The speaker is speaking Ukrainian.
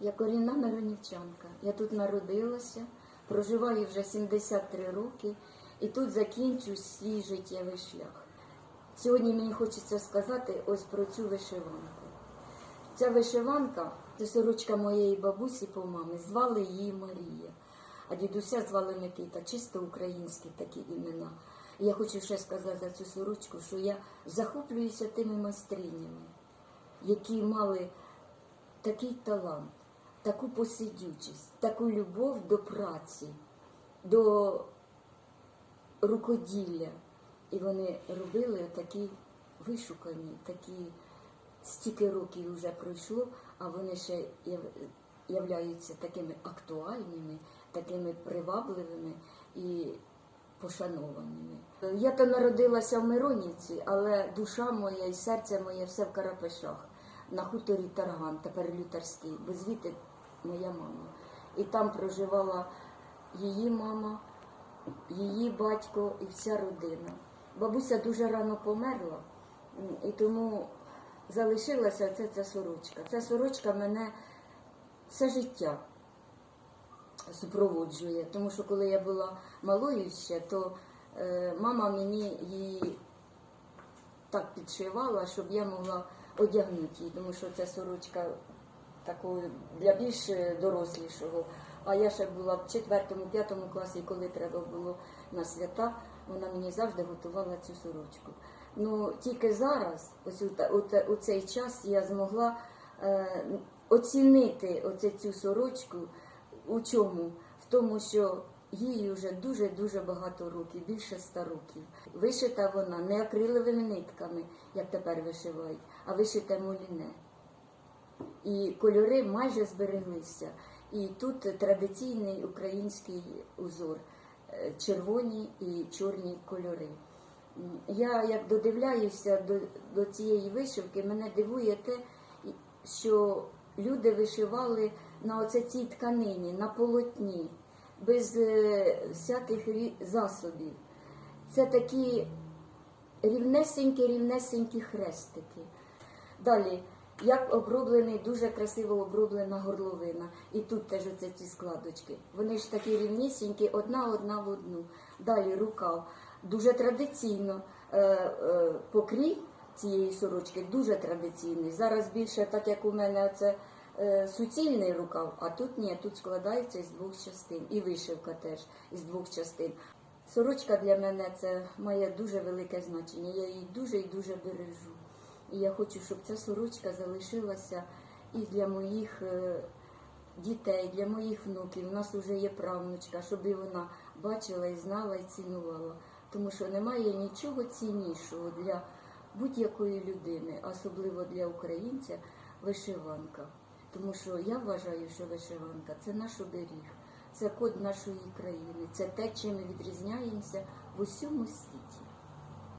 Я корінна миронівчанка. Я тут народилася, проживаю вже 73 роки і тут закінчу свій життєвий шлях. Сьогодні мені хочеться сказати ось про цю вишиванку. Ця вишиванка це сорочка моєї бабусі по мамі, звали її Марія, а дідуся звали Микита, чисто українські такі імена. І я хочу ще сказати за цю сорочку, що я захоплююся тими майстринями, які мали такий талант, таку посидючість, таку любов до праці, до рукоділля. І вони робили такі вишукані, такі стільки років вже пройшло, а вони ще являються такими актуальними, такими привабливими і пошанованими. Я то народилася в Миронівці, але душа моя і серце моє все в Карапешах, на хуторі Тарган, тепер Лютерський, бо звідти моя мама. І там проживала її мама, її батько і вся родина. Бабуся дуже рано померла, і тому залишилася ця сорочка. Ця сорочка мене все життя супроводжує. Тому що коли я була малою ще, то е, мама мені її так підшивала, щоб я могла одягнути її, тому що ця сорочка такого для більш дорослішого. А я ще була в четвертому, п'ятому класі, коли треба було на свята, вона мені завжди готувала цю сорочку. Ну тільки зараз, ось у, у, у цей час, я змогла е, оцінити оце цю сорочку. У чому? В тому, що їй вже дуже-дуже багато років, більше ста років. Вишита вона не акриловими нитками, як тепер вишивають, а вишите моліне. І кольори майже збереглися. І тут традиційний український узор, е, червоні і чорні кольори. Я як додивляюся до, до цієї вишивки, мене дивує те, що люди вишивали на цій тканині, на полотні, без е, всяких засобів. Це такі рівнесенькі, рівнесенькі хрестики. Далі, як оброблений, дуже красиво оброблена горловина. І тут теж оце ці складочки. Вони ж такі рівнісінькі, одна одна в одну. Далі рукав. Дуже традиційно е, е, покрій цієї сорочки дуже традиційний. Зараз більше, так як у мене це е, суцільний рукав, а тут ні, тут складається із двох частин. І вишивка теж із двох частин. Сорочка для мене це має дуже велике значення. Я її дуже і дуже бережу. І я хочу, щоб ця сорочка залишилася і для моїх е, дітей, для моїх внуків. У нас вже є правнучка, щоб і вона бачила і знала, і цінувала. Тому що немає нічого ціннішого для будь-якої людини, особливо для українця, вишиванка. Тому що я вважаю, що вишиванка це наш оберіг, це код нашої країни, це те, чим ми відрізняємося в усьому світі.